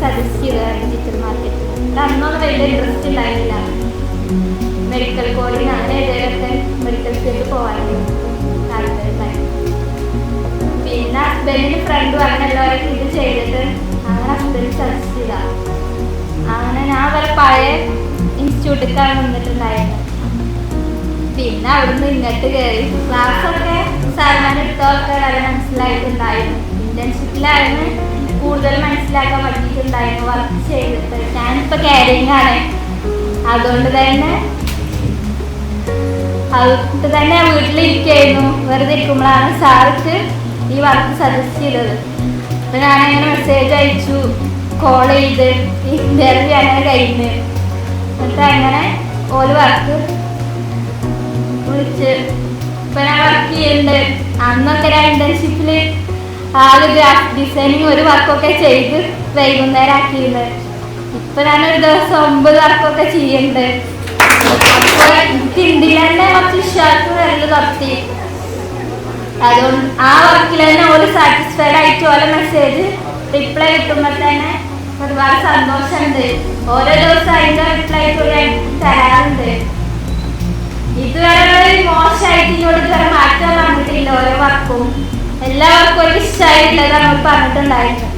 Suggest ചെയ്തതാണ് digital marketing അന്നൊന്നും വലിയ ഇൻട്രസ്റ്റ് ഉണ്ടായിരുന്നില്ല മെഡിക്കൽ കോഡിങ് അങ്ങനെ ഏതെങ്കിലുമൊക്കെ മെഡിക്കൽ ഫീൽഡ് പോകാനായിരുന്നു താല്പര്യമായിരുന്നു പിന്നെ ഹസ്ബൻഡിന് ഫ്രണ്ടും അങ്ങനെ എല്ലാവരും ഇത് ചെയ്തിട്ട് അങ്ങനെ ഹസ്ബൻഡ് സജസ്റ്റ് ചെയ്ത. അങ്ങനെ ഞാൻ വരെ പഴയ ഇൻസ്റ്റിറ്റ്യൂട്ടിലേക്കാണ് വന്നിട്ടുണ്ടായിരുന്നത് പിന്നെ അവിടുന്ന് ഇങ്ങോട്ട് കയറി ക്ലാസ്സൊക്കെ സാറിമാൻ എടുത്തൊക്കെ വളരെ മനസ്സിലായിട്ടുണ്ടായിരുന്നു. ഇന്റേൺഷിപ്പിലായിരുന്നു കൂടുതൽ മനസ്സിലാക്കാൻ പറ്റിയിട്ടുണ്ടായിരുന്നു വർക്ക് ചെയ്തിട്ട്. ഞാനിപ്പോൾ കാരിങ് ആണ്. അതുകൊണ്ട് തന്നെ അതുകൊണ്ട് തന്നെ വീട്ടിലിരിക്കായിരുന്നു. വെറുതെ ഇരിക്കുമ്പോഴാണ് സാർക്ക് ഈ വർക്ക് സജസ്റ്റ് ചെയ്തത്. അപ്പം ഞാനങ്ങനെ മെസ്സേജ് അയച്ചു. കോൾ ചെയ്ത്. ഇന്റർവ്യൂ അങ്ങനെ കഴിഞ്ഞ്. എന്നിട്ട് അങ്ങനെ ഓൽ വർക്ക് വിളിച്ച്. ഇപ്പൊ ഞാൻ വർക്ക് ചെയ്യുന്നുണ്ട് അന്നൊക്കെ ഞാൻ ഇന്റേൺഷിപ്പിൽ ആകെ ഗ്രാഫിക് ഡിസൈനിങ് ഒരു വർക്കൊക്കെ ചെയ്ത് വൈകുന്നേരം ആക്കിയിരുന്നത് ഇപ്പൊ ഞാൻ ഒരു ദിവസം ഒമ്പത് വർക്കൊക്കെ ചെയ്യുന്നുണ്ട് അപ്പൊ ഇന്ത്യയിൽ തന്നെ കുറച്ച് ഷർട്ട് വരൽ നിർത്തി. അതുകൊണ്ട് ആ വർക്കിൽ തന്നെ ഒരു സാറ്റിസ്ഫൈഡ് ആയിട്ട് ഓരോ മെസ്സേജ് റിപ്ലൈ കിട്ടുമ്പോൾ തന്നെ ഒരുപാട് സന്തോഷമുണ്ട്. ഓരോ ദിവസം അതിന്റെ റിപ്ലൈ കൂടി തരാറുണ്ട്. ഇതുവരെ മോശമായിട്ട് ഇങ്ങോട്ട് മാറ്റം വന്നിട്ടില്ല ഓരോ വർക്കും. 下面真来一